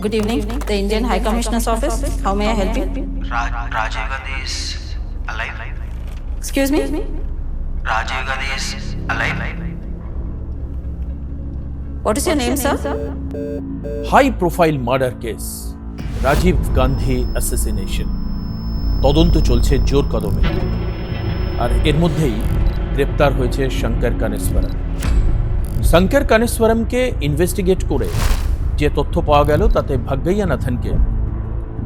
Good evening, the Indian High Commissioner's office. How may I help you? Ra- Rajiv Gandhi is alive. Excuse me? Rajiv Gandhi is alive. What is your name, sir? High profile murder case Rajiv Gandhi assassination তদন্ত চলছে জোর কদমে আর এর মধ্যেই গ্রেপ্তার হয়েছে শঙ্কর কানেশ্বরম শঙ্কর কানেশ্বরমকে ইনভেস্টিগেট করে যে তথ্য পাওয়া গেল তাতে ভাগ্যাইয়ানাথনকে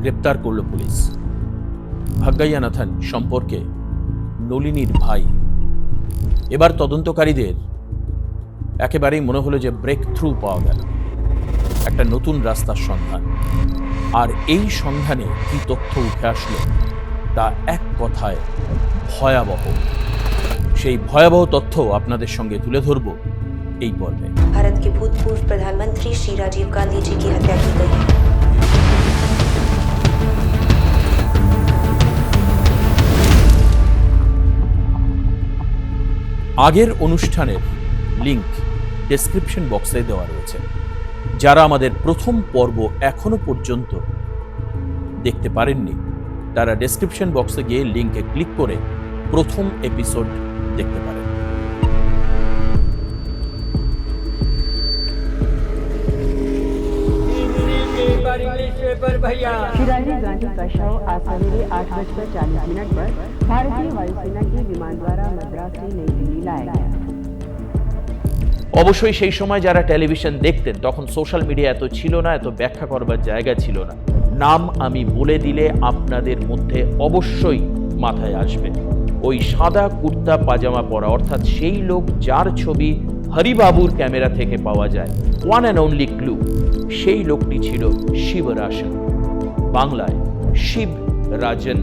গ্রেপ্তার করল পুলিশ। ভাগ্যাইয়ানাথন সম্পর্কে নলিনীর ভাই। এবার তদন্তকারীদের একেবারেই মনে হলো যে ব্রেক থ্রু পাওয়া গেল। একটা নতুন রাস্তার সন্ধান। আর এই সন্ধানে কি তথ্য উঠে আসলো তা এক কথায় ভয়াবহ। সেই ভয়াবহ তথ্য আপনাদের সঙ্গে তুলে ধরব। এই পর্বে भारत के भूतपूर्व प्रधानमंत्री श्री राजीव गांधी जी की हत्या की गई আগের অনুষ্ঠানের লিংক ডেসক্রিপশন বক্সে দেওয়া রয়েছে যারা আমাদের প্রথম পর্ব এখনো পর্যন্ত দেখতে পারেননি তারা ডেসক্রিপশন বক্সে গিয়ে লিংকে ক্লিক করে প্রথম এপিসোড দেখতে পারেন श्री राजीव गांधी का शव आज सवेरे आठ बजकर चालीस मिनट पर भारतीय वायुसेना के विमान द्वारा मद्रास से नई दिल्ली लाया गया অবশ্যই সেই সময় যারা টেলিভিশন দেখতেন তখন সোশ্যাল মিডিয়া এত ছিল না এত ব্যাখ্যা করবার জায়গা ছিল না নাম আমি বলে দিলে আপনাদের মধ্যে অবশ্যই মাথায় আসবে ওই সাদা কুর্তা পাজামা পরা অর্থাৎ সেই লোক যার ছবি হরিবাবুর ক্যামেরা থেকে পাওয়া যায় ওয়ান অ্যান্ড অনলি ক্লু সেই লোকটি ছিল শিবরাসন বাংলায় শিব রাজন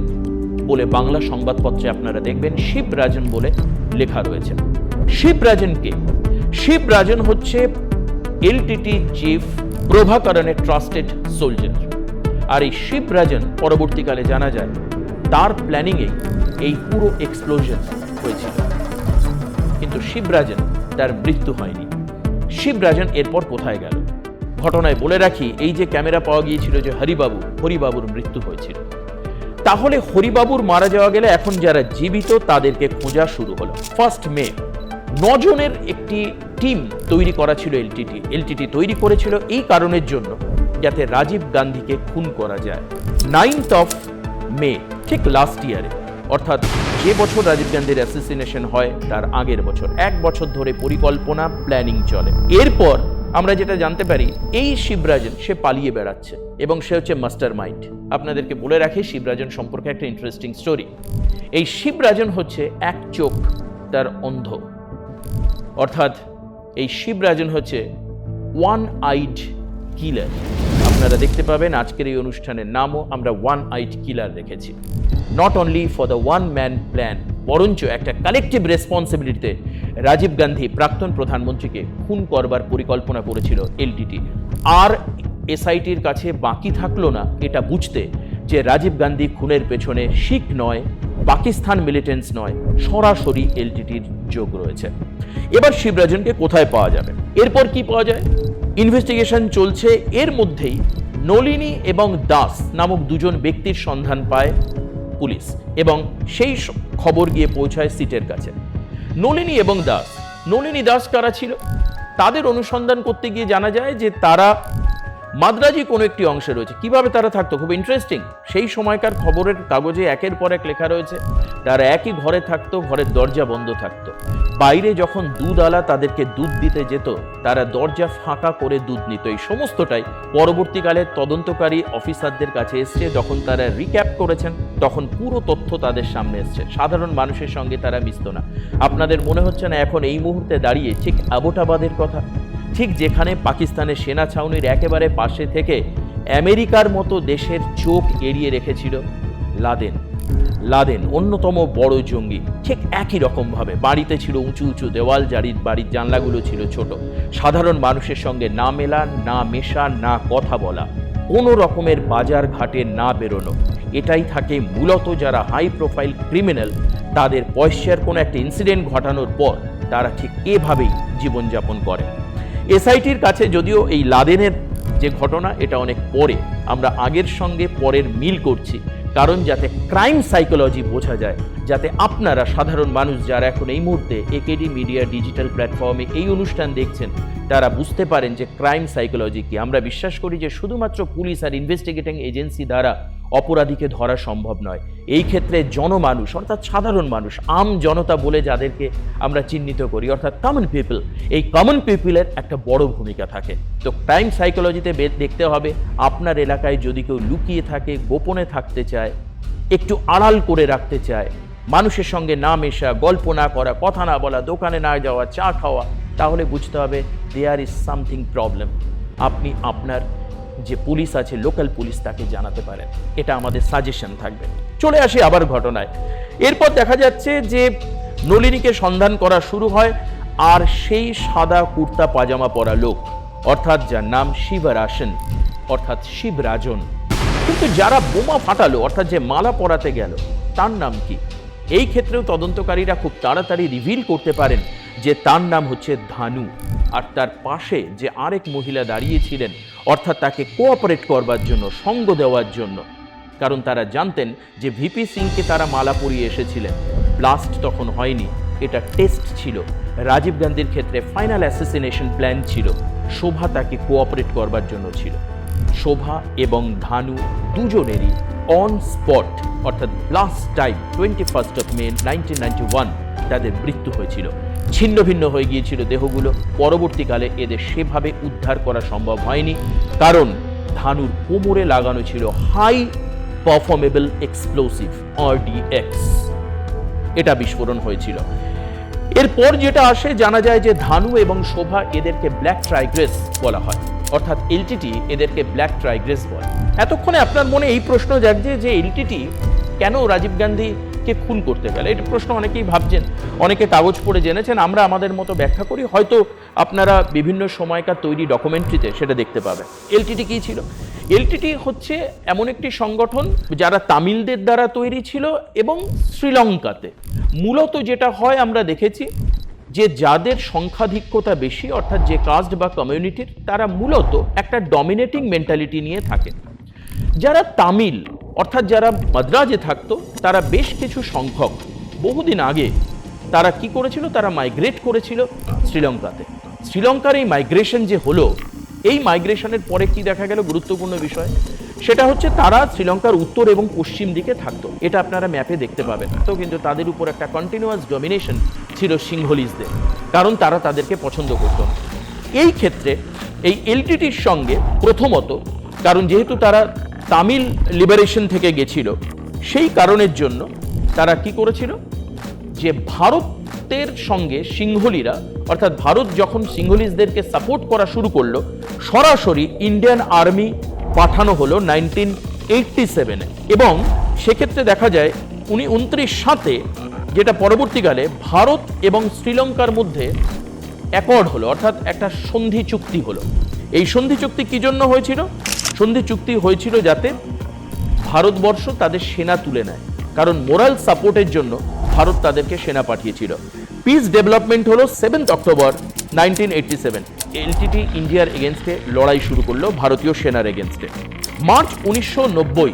বলে বাংলা সংবাদপত্রে আপনারা দেখবেন, শিবরাজন বলে লেখা রয়েছে। শিবরাজনকে, শিবরাজন হচ্ছে এলটিটি চিফ প্রভাকরণের ট্রাস্টেড সোলজার আর এই শিবরাজন পরবর্তীকালে জানা যায়, তার প্ল্যানিংয়ে এই পুরো এক্সপ্লোশন হয়েছিল। কিন্তু শিবরাজন তার মৃত্যু হয়নি। শিবরাজন এরপর কোথায় গেল? ঘটনায় বলে রাখি, এই যে ক্যামেরা পাওয়া গিয়েছিল যে হরিবাবু, হরিবাবুর মৃত্যু হয়েছিল। তাহলে হরিবাবুর মারা যাওয়া গেলে এখন যারা জীবিত তাদেরকে খোঁজা শুরু হলো। ফার্স্ট মে নজনের একটি টিম তৈরি করা ছিল এলটিটি এলটিটি তৈরি করেছিল এই কারণের জন্য যাতে রাজীব গান্ধীকে খুন করা যায়। নাইনথ অফ মে ঠিক লাস্ট ইয়ারে অর্থাৎ যে বছর রাজীব গান্ধীর অ্যাসোসিনেশন হয়, তার আগের বছর। এক বছর ধরে পরিকল্পনা প্ল্যানিং চলে। এরপর আমরা যেটা জানতে পারি, এই শিবরাজন, সে পালিয়ে বেড়াচ্ছে এবং সে হচ্ছে মাস্টার মাইন্ড আপনাদেরকে বলে রাখি, শিবরাজন সম্পর্কে একটা ইন্টারেস্টিং স্টোরি এই শিবরাজন হচ্ছে এক চোখ, তার অন্ধ। অর্থাৎ এই শিবরাজন হচ্ছে ওয়ান আইড কিলার আপনারা দেখতে পাবেন আজকের এই অনুষ্ঠানের নামও, আমরা ওয়ান আইড কিলার রেখেছি not only for the one man plan বরঞ্চ একটা কালেকটিভ রেসপন্সিবিলিটিতে রাজীব গান্ধী প্রাক্তন প্রধানমন্ত্রীকে খুন করবার পরিকল্পনা করেছিল এলটিটি আর এসআইটির কাছে বাকি থাকল না এটা বুঝতে যে রাজীব গান্ধী খুনের পেছনে শিখ নয়, পাকিস্তান মিলিটেন্স নয়, সরাসরি এলটিটির যোগ রয়েছে। এবার শিবরাজনকে কোথায় পাওয়া যাবে? এরপর কি পাওয়া যায়? ইনভেস্টিগেশন চলছে। এর মধ্যেই নলিনী এবং দাস নামক দুজন ব্যক্তির সন্ধান পায় পুলিশ এবং সেই খবর গিয়ে পৌঁছায় সিটের কাছে। নলিনী এবং দাস। নলিনী দাস কারা ছিল? তাদের অনুসন্ধান করতে গিয়ে জানা যায় যে তারা মাদ্রাজি কোনো একটি অংশে রয়েছে। কীভাবে তারা থাকতো? খুব ইন্টারেস্টিং সেই সময়কার খবরের কাগজে একের পর এক লেখা রয়েছে, তারা একই ঘরে থাকতো, ঘরের দরজা বন্ধ থাকতো। বাইরে যখন দুধ আলা তাদেরকে দুধ দিতে যেত, তারা দরজা ফাঁকা করে দুধ নিত। এই সমস্তটাই পরবর্তীকালে তদন্তকারী অফিসারদের কাছে এসছে। যখন তারা রিক্যাপ করেছেন, তখন পুরো তথ্য তাদের সামনে এসছে। সাধারণ মানুষের সঙ্গে তারা মিশত না। আপনাদের মনে হচ্ছে না এখন এই মুহূর্তে দাঁড়িয়ে, ঠিক আবোটাবাদের কথা? ঠিক যেখানে পাকিস্তানের সেনা ছাউনির একেবারে পাশে থেকে আমেরিকার মতো দেশের চোখ এড়িয়ে রেখেছিল লাদেন। লাদেন অন্যতম বড় জঙ্গি। ঠিক একই রকমভাবে বাড়িতে ছিল উঁচু উঁচু দেওয়াল, জারির বাড়ির জানলাগুলো ছিল ছোট। সাধারণ মানুষের সঙ্গে না মেলা, না মেশা, না কথা বলা। কোনো রকমের বাজার ঘাটে না বেরোনো। এটাই থাকে মূলত যারা হাই প্রোফাইল ক্রিমিনাল তাদের পয়সার কোনো একটা ইনসিডেন্ট ঘটানোর পর তারা ঠিক এভাবেই জীবনযাপন করে। এসআইটির কাছে যদিও এই লাদেনের যে ঘটনা, এটা অনেক পরে। আমরা আগের সঙ্গে পরের মিল করছি, কারণ যাতে ক্রাইম সাইকোলজি বোঝা যায়, যাতে আপনারা সাধারণ মানুষ যারা এখন এই মুহূর্তে একেডি মিডিয়া ডিজিটাল প্ল্যাটফর্মে এই অনুষ্ঠান দেখছেন, তারা বুঝতে পারেন যে ক্রাইম সাইকোলজি কি। আমরা বিশ্বাস করি যে শুধুমাত্র পুলিশ আর ইনভেস্টিগেটিং এজেন্সি দ্বারা অপরাধীকে ধরা সম্ভব নয়। এই ক্ষেত্রে জনমানুষ, অর্থাৎ সাধারণ মানুষ, আম জনতা বলে যাদেরকে আমরা চিহ্নিত করি, অর্থাৎ কমন পিপল এই কমন পিপলের একটা বড় ভূমিকা থাকে। তো ক্রাইম সাইকোলজিতে দেখতে হবে, আপনার এলাকায় যদি কেউ লুকিয়ে থাকে, গোপনে থাকতে চায়, একটু আড়াল করে রাখতে চায়, মানুষের সঙ্গে না মেশা, গল্প না করা, কথা না বলা, দোকানে না যাওয়া, চা খাওয়া, তাহলে বুঝতে হবে দেয়ার ইজ সামথিং প্রবলেম আপনি আপনার যে পুলিশ আছে, লোকাল পুলিশ তাকে জানাতে পারেন। এটা আমাদের সাজেশন থাকবে। চলে আসি আবার ঘটনায়। এরপর দেখা যাচ্ছে যে নলিনীকে সন্ধান করা শুরু হয় আর সেই সাদা কুর্তা পাজামা পরা লোক, অর্থাৎ যার নাম শিবরাসন, অর্থাৎ শিবরাজন। কিন্তু যারা বোমা ফাটালো, অর্থাৎ যে মালা পরাতে গেল, তার নাম কি? এই ক্ষেত্রেও তদন্তকারীরা খুব তাড়াতাড়ি রিভিল করতে পারেন যে তার নাম হচ্ছে ধানু। আর তার পাশে যে আরেক মহিলা দাঁড়িয়েছিলেন, অর্থাৎ তাকে কোঅপারেট করবার জন্য, সঙ্গ দেওয়ার জন্য। কারণ তারা জানতেন যে ভিপি সিংকে তারা মালা পরিয়ে এসেছিলেন। ব্লাস্ট তখন হয়নি, এটা টেস্ট ছিল। রাজীব গান্ধীর ক্ষেত্রে ফাইনাল অ্যাসেসিনেশন প্ল্যান ছিল। শোভা তাকে কোঅপারেট করবার জন্য ছিল। শোভা এবং ধানু দুজনেরই অন স্পট অর্থাৎ last time twenty first of May nineteen তাদের মৃত্যু হয়েছিল। ছিন্ন ভিন্ন হয়ে গিয়েছিল দেহগুলো। পরবর্তীকালে এদের সেভাবে উদ্ধার করা সম্ভব হয়নি। কারণ ধানুর কোমরে লাগানো ছিল হাই পারফর্মেবল এক্সপ্লোসিভ আরডিএক্স। এটা বিস্ফোরণ হয়েছিল। এরপর যেটা আসে, জানা যায় যে ধানু এবং শোভা এদেরকে ব্ল্যাক ট্রাইগ্রেস বলা হয়। অর্থাৎ এলটিটি এদেরকে ব্ল্যাক ট্রাইগ্রেস বলে। এতক্ষণে আপনার মনে এই প্রশ্ন জাগছে যে এলটিটি কেন রাজীব গান্ধীকে খুন করতে গেল। এটা প্রশ্ন অনেকেই ভাবছেন, অনেকে কাগজ পড়ে জেনেছেন, আমরা আমাদের মতো ব্যাখ্যা করি, হয়তো আপনারা বিভিন্ন সময়কার তৈরি ডকুমেন্টারিতে সেটা দেখতে পাবেন। এলটিটি কী ছিল? এলটিটি হচ্ছে এমন একটি সংগঠন যারা তামিলদের দ্বারা তৈরি ছিল এবং শ্রীলঙ্কাতে। মূলত যেটা হয়, আমরা দেখেছি যে যাদের সংখ্যাধিক্যতা বেশি, অর্থাৎ যে কাস্ট বা কমিউনিটির তারা মূলত একটা ডমিনেটিং মেন্টালিটি নিয়ে থাকে। যারা তামিল অর্থাৎ যারা মাদ্রাজে থাকতো, তারা বেশ কিছু সংখ্যক, বহুদিন আগে তারা কি করেছিল? তারা মাইগ্রেট করেছিল শ্রীলঙ্কাতে। শ্রীলঙ্কার এই মাইগ্রেশন যে হলো, এই মাইগ্রেশনের পরে কি দেখা গেল গুরুত্বপূর্ণ বিষয়? সেটা হচ্ছে তারা শ্রীলঙ্কার উত্তর এবং পশ্চিম দিকে থাকতো। এটা আপনারা ম্যাপে দেখতে পাবেন। তো কিন্তু তাদের উপর একটা কন্টিনিউয়াস ডমিনেশন ছিল সিংহলিসদের কারণ তারা তাদেরকে পছন্দ করতো এই ক্ষেত্রে এই এলটিটির সঙ্গে প্রথমত, কারণ যেহেতু তারা তামিল লিবারেশন থেকে গেছিল। সেই কারণের জন্য তারা কি করেছিল? যে ভারতের সঙ্গে সিংহলিরা, অর্থাৎ ভারত যখন সিংহলিসদেরকে সাপোর্ট করা শুরু করল, সরাসরি ইন্ডিয়ান আর্মি পাঠানো হলো নাইনটিন এইটটি সেভেনে এবং সেক্ষেত্রে দেখা যায়, উনি উনত্রিশ সাতে যেটা পরবর্তীকালে ভারত এবং শ্রীলঙ্কার মধ্যে অ্যাকর্ড হলো, অর্থাৎ একটা সন্ধি চুক্তি হলো। এই সন্ধি চুক্তি কি জন্য হয়েছিল? সন্ধি চুক্তি হয়েছিল যাতে ভারতবর্ষ তাদের সেনা তুলে নেয়। কারণ মোরাল সাপোর্টের জন্য ভারত তাদেরকে সেনা পাঠিয়েছিল। পিস ডেভেলপমেন্ট হলো seventh October nineteen eighty seven. LTTE ইন্ডিয়ার এগেনস্টে লড়াই শুরু করল ভারতীয় সেনার এগেনস্টে। মার্চ উনিশশো নব্বই,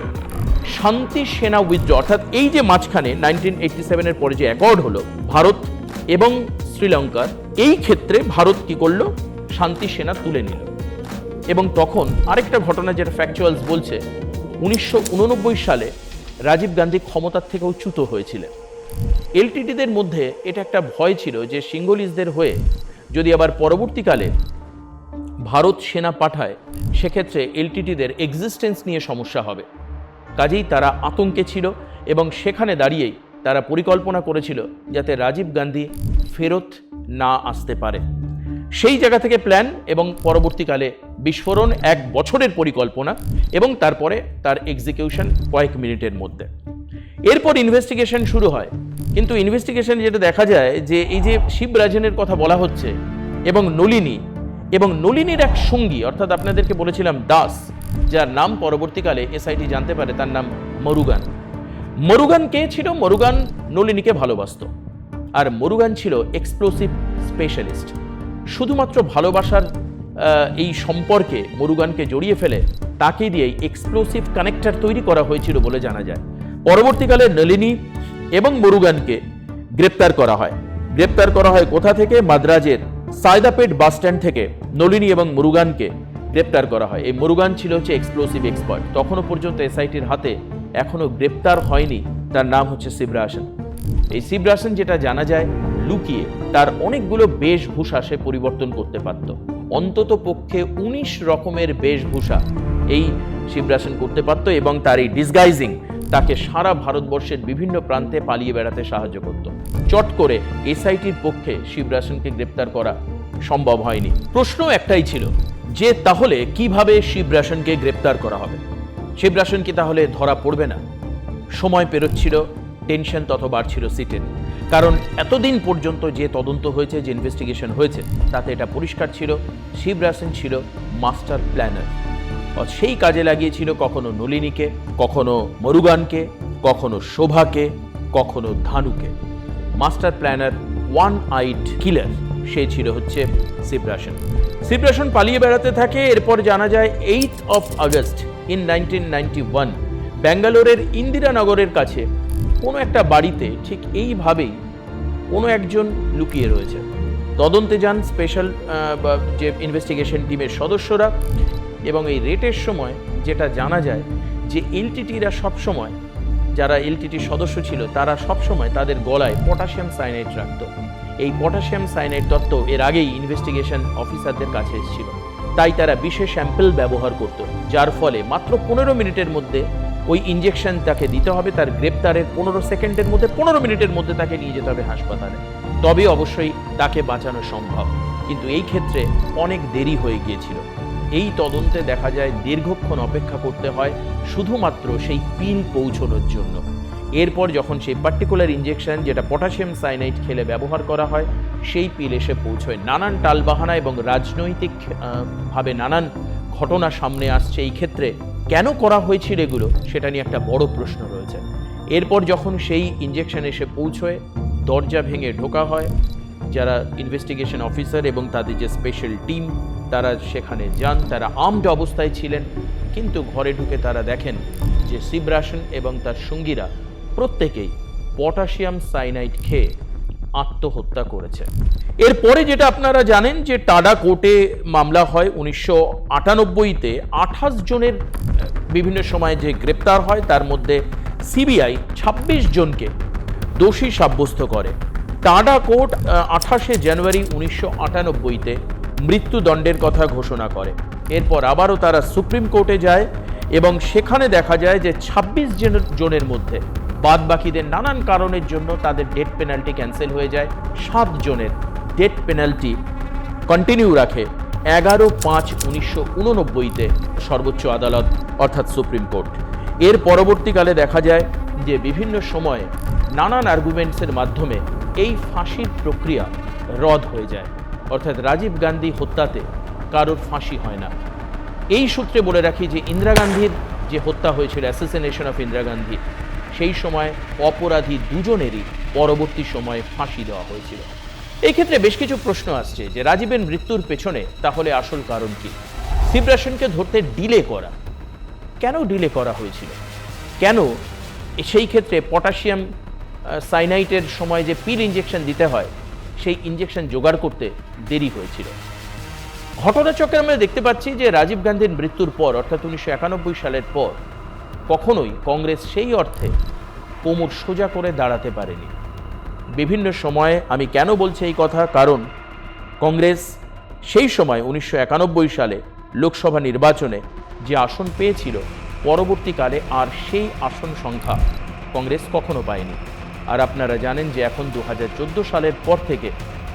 শান্তি সেনা উইথড্র, অর্থাৎ এই যে মাঝখানে নাইনটিন এইটটি সেভেনের পরে যে অ্যাকর্ড হলো ভারত এবং শ্রীলঙ্কার, এই ক্ষেত্রে ভারত কি করল? শান্তি সেনা তুলে নিল। এবং তখন আরেকটা ঘটনা যেটা ফ্যাকচুয়ালস বলছে, উনিশশো উননব্বই সালে রাজীব গান্ধী ক্ষমতার থেকেও চ্যুত হয়েছিলেন। এলটিটিদের মধ্যে এটা একটা ভয় ছিল যে সিঙ্গলিজদের হয়ে যদি আবার পরবর্তীকালে ভারত সেনা পাঠায়, সেক্ষেত্রে এলটিটিদের এক্সিস্টেন্স নিয়ে সমস্যা হবে। কাজেই তারা আতঙ্কে ছিল এবং সেখানে দাঁড়িয়েই তারা পরিকল্পনা করেছিল যাতে রাজীব গান্ধী ফেরত না আসতে পারে। সেই জায়গা থেকে প্ল্যান এবং পরবর্তীকালে বিস্ফোরণ এক বছরের পরিকল্পনা এবং তারপরে তার এক্সিকিউশন কয়েক মিনিটের মধ্যে। এরপর ইনভেস্টিগেশন শুরু হয়। কিন্তু ইনভেস্টিগেশন যেটা দেখা যায় যে এই যে শিবরাজনের কথা বলা হচ্ছে এবং নলিনী এবং নলিনীর এক সঙ্গী, অর্থাৎ আপনাদেরকে বলেছিলাম দাস, যার নাম পরবর্তীকালে এসআইটি জানতে পারে, তার নাম মরুগান। মরুগান কে ছিল? মরুগান নলিনীকে ভালোবাসতো। আর মরুগান ছিল এক্সপ্লোসিভ স্পেশালিস্ট শুধুমাত্র ভালোবাসার এই সম্পর্কে মুরুগানকে জড়িয়ে ফেলে তাকে দিয়ে এক্সপ্লোসিভ কানেক্টর তৈরি করা হয়েছিল বলে জানা যায়। পরবর্তীকালে নলিনী এবং মুরুগানকে গ্রেপ্তার করা হয়। গ্রেপ্তার করা হয় কোথা থেকে? মাদ্রাজের সায়দাপেট বাস স্ট্যান্ড থেকে নলিনী এবং মুরুগানকে গ্রেপ্তার করা হয়। এই মুরুগান ছিল হচ্ছে এক্সপ্লোসিভ এক্সপার্ট তখনও পর্যন্ত এসআইটির হাতে এখনও গ্রেপ্তার হয়নি। তার নাম হচ্ছে শিবরাসন। এই শিবরাসন যেটা জানা যায় লুকিয়ে তার অনেকগুলো বেশভূষা সে পরিবর্তন করতে পারত। অন্তত পক্ষে উনিশ রকমের বেশভূষা এই শিবরাসন করতে পারত এবং তার এই ডিসগাইজিং তাকে সারা ভারতবর্ষের বিভিন্ন প্রান্তে পালিয়ে বেড়াতে সাহায্য করত। চট করে এসআইটির পক্ষে শিবরাসনকে গ্রেপ্তার করা সম্ভব হয়নি। প্রশ্ন একটাই ছিল যে তাহলে কীভাবে শিবরাসনকে গ্রেপ্তার করা হবে? শিবরাসন কি তাহলে ধরা পড়বে না? সময় পেরোচ্ছিল, টেনশন তত বাড়ছিল সিটের। কারণ এতদিন পর্যন্ত যে তদন্ত হয়েছে, যে ইনভেস্টিগেশন হয়েছে, তাতে এটা পরিষ্কার ছিল, শিবরাসেন ছিল মাস্টার প্ল্যানার সেই কাজে লাগিয়েছিল কখনো নলিনীকে, কখনো মরুগানকে, কখনো শোভাকে, কখনো ধানুকে। Master planner one eyed killer সে ছিল হচ্ছে শিবরাসন। শিবরাসন পালিয়ে বেড়াতে থাকে, এরপর জানা যায় eight of August in nineteen ninety one ব্যাঙ্গালোরের ইন্দিরানগরের কাছে কোনো একটা বাড়িতে ঠিক এইভাবেই কোনো একজন লুকিয়ে রয়েছে। তদন্তে যান স্পেশাল যে ইনভেস্টিগেশন টিমের সদস্যরা এবং এই রেটের সময় যেটা জানা যায় যে এলটিটিরা সবসময়, যারা এলটিটির সদস্য ছিল, তারা সবসময় তাদের গলায় পটাশিয়াম সাইনাইড রাখত। এই পটাশিয়াম সাইনাইড তত্ত্ব এর আগেই ইনভেস্টিগেশন অফিসারদের কাছে এসেছিল। তাই তারা বিশেষ স্যাম্পেল ব্যবহার করত, যার ফলে মাত্র পনেরো মিনিটের মধ্যে ওই ইঞ্জেকশন তাকে দিতে হবে, তার গ্রেপ্তারের পনেরো সেকেন্ডের মধ্যে, পনেরো মিনিটের মধ্যে তাকে নিয়ে যেতে হবে হাসপাতালে। তবে অবশ্যই তাকে বাঁচানো সম্ভব। কিন্তু এই ক্ষেত্রে অনেক দেরি হয়ে গিয়েছিল। এই তদন্তে দেখা যায় দীর্ঘক্ষণ অপেক্ষা করতে হয় শুধুমাত্র সেই পিল পৌঁছানোর জন্য। এরপর যখন সেই পার্টিকুলার ইঞ্জেকশন যেটা পটাশিয়াম সাইনাইড খেলে ব্যবহার করা হয়, সেই পিল এসে পৌঁছয় নানান টালবাহানা এবং রাজনৈতিক ভাবে নানান ঘটনা সামনে আসছে এই ক্ষেত্রে কেন করা হয়েছিল এগুলো সেটা নিয়ে একটা বড় প্রশ্ন রয়েছে। এরপর যখন সেই ইঞ্জেকশন এসে পৌঁছয়, দরজা ভেঙে ঢোকা হয়, যারা ইনভেস্টিগেশন অফিসার এবং তাদের যে স্পেশাল টিম তারা সেখানে যান, তারা আর্মড অবস্থায় ছিলেন, কিন্তু ঘরে ঢুকে তারা দেখেন যে শিবরাসন এবং তার সঙ্গীরা প্রত্যেকেই পটাশিয়াম সাইনাইড খেয়ে আত্মহত্যা করেছে। এরপরে যেটা আপনারা জানেন যে টাডা কোর্টে মামলা হয় উনিশশো আটানব্বইতে। আঠাশ জনের, বিভিন্ন সময়ে যে গ্রেপ্তার হয়, তার মধ্যে সিবিআই ২৬ জনকে দোষী সাব্যস্ত করে। টাডা কোর্ট আঠাশে জানুয়ারি উনিশশো আটানব্বইতে মৃত্যুদণ্ডের কথা ঘোষণা করে। এরপর আবারও তারা সুপ্রিম কোর্টে যায় এবং সেখানে দেখা যায় যে ২৬ জন- জনের মধ্যে বাদ বাকিদের নানান কারণের জন্য তাদের ডেথ পেনাল্টি ক্যান্সেল হয়ে যায়। সাত জনের। ডেথ পেনাল্টি কন্টিনিউ রাখে এগারো পাঁচ উনিশশো উননব্বইতে সর্বোচ্চ আদালত, অর্থাৎ সুপ্রিম কোর্ট। এর পরবর্তীকালে দেখা যায় যে বিভিন্ন সময়ে নানান আর্গুমেন্টসের মাধ্যমে এই ফাঁসির প্রক্রিয়া রদ হয়ে যায়। অর্থাৎ রাজীব গান্ধী হত্যাতে কারোর ফাঁসি হয় না। এই সূত্রে বলে রাখি যে ইন্দিরা গান্ধীর যে হত্যা হয়েছিল অ্যাসোসিনেশন অফ ইন্দিরা গান্ধী, সেই সময় অপরাধী দুজনেরই পরবর্তী সময়ে ফাঁসি দেওয়া হয়েছিল। এই ক্ষেত্রে বেশ কিছু প্রশ্ন আসছে যে রাজীবের মৃত্যুর পেছনে তাহলে আসল কারণ কি? শিবরাসনকে ধরতে ডিলে করা। কেন ডিলে করা হয়েছিল? কেন সেই ক্ষেত্রে পটাশিয়াম সাইনাইটের সময় যে পিল ইঞ্জেকশন দিতে হয়, সেই ইঞ্জেকশন জোগাড় করতে দেরি হয়েছিল। ঘটনাচক্রে আমরা দেখতে পাচ্ছি যে রাজীব গান্ধীর মৃত্যুর পর, অর্থাৎ উনিশশো একানব্বই সালের পর, কখনোই কংগ্রেস সেই অর্থে কোমর সোজা করে দাঁড়াতে পারেনি। বিভিন্ন সময়ে আমি কেন বলছি এই কথা? কারণ কংগ্রেস সেই সময় উনিশশো একানব্বই সালে লোকসভা নির্বাচনে যে আসন পেয়েছিল, পরবর্তীকালে আর সেই আসন সংখ্যা কংগ্রেস কখনো পায়নি। আর আপনারা জানেন যে এখন দু হাজার চোদ্দ সালের পর থেকে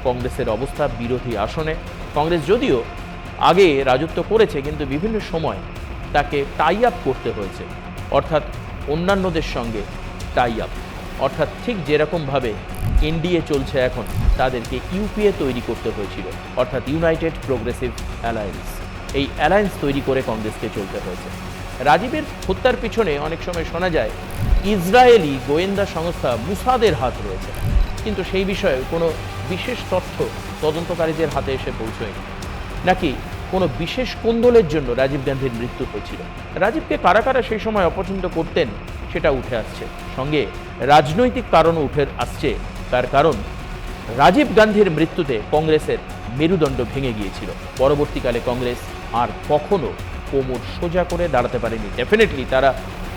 কংগ্রেসের অবস্থা বিরোধী আসনে। কংগ্রেস যদিও আগে রাজত্ব করেছে, কিন্তু বিভিন্ন সময় তাকে টাই আপ করতে হয়েছে। অর্থাৎ অন্যান্যদের সঙ্গে টাই আপ অর্থাৎ ঠিক যেরকমভাবে এনডিএ চলছে এখন। তাদেরকে ইউপিএ তৈরি করতে হয়েছিল, অর্থাৎ ইউনাইটেড প্রোগ্রেসিভ অ্যালায়েন্স। এই অ্যালায়েন্স তৈরি করে কংগ্রেসকে চলতে হয়েছে। রাজীবের হত্যার পিছনে অনেক সময় শোনা যায়, ইসরায়েলি গোয়েন্দা সংস্থা মুসাদের হাত রয়েছে। কিন্তু সেই বিষয়ে কোনো বিশেষ তথ্য তদন্তকারীদের হাতে এসে পৌঁছয়নি। নাকি কোনো বিশেষ কোন্দলের জন্য রাজীব গান্ধীর মৃত্যু হয়েছিল? রাজীবকে কারা কারা সেই সময় অপছন্দ করতেন, সেটা উঠে আসছে। সঙ্গে রাজনৈতিক কারণও উঠে আসছে তার কারণ, রাজীব গান্ধীর মৃত্যুতে কংগ্রেসের মেরুদণ্ড ভেঙে গিয়েছিল। পরবর্তীকালে কংগ্রেস আর কখনো কোমর সোজা করে দাঁড়াতে পারেনি। ডেফিনেটলি তারা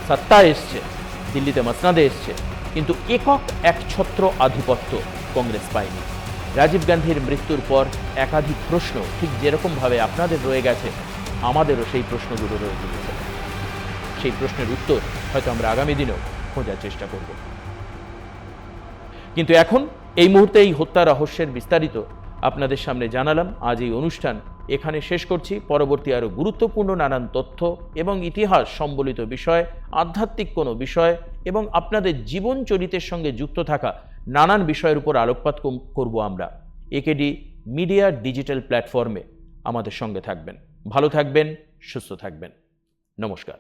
সত্তা এসছে, দিল্লিতে মসনাদে এসছে, কিন্তু একক একছত্র আধিপত্য কংগ্রেস পায়নি। রাজীব গান্ধীর মৃত্যুর পর একাধিক প্রশ্ন, ঠিক যেরকমভাবে আপনাদের রয়ে গেছে, আমাদেরও সেই প্রশ্নগুলো রয়ে গিয়েছে। সেই প্রশ্নের উত্তর হয়তো আমরা আগামী দিনেও খোঁজার চেষ্টা করব। কিন্তু এখন এই মুহূর্তে এই হত্যা রহস্যের বিস্তারিত আপনাদের সামনে জানালাম। আজ এই অনুষ্ঠান এখানে শেষ করছি। পরবর্তী আরও গুরুত্বপূর্ণ নানান তথ্য এবং ইতিহাস সম্বলিত বিষয়, আধ্যাত্মিক কোনো বিষয় এবং আপনাদের জীবন চরিতের সঙ্গে যুক্ত থাকা নানান বিষয়ের উপর আলোকপাত করব আমরা। একেডি মিডিয়া ডিজিটাল প্ল্যাটফর্মে আমাদের সঙ্গে থাকবেন। ভালো থাকবেন, সুস্থ থাকবেন। নমস্কার।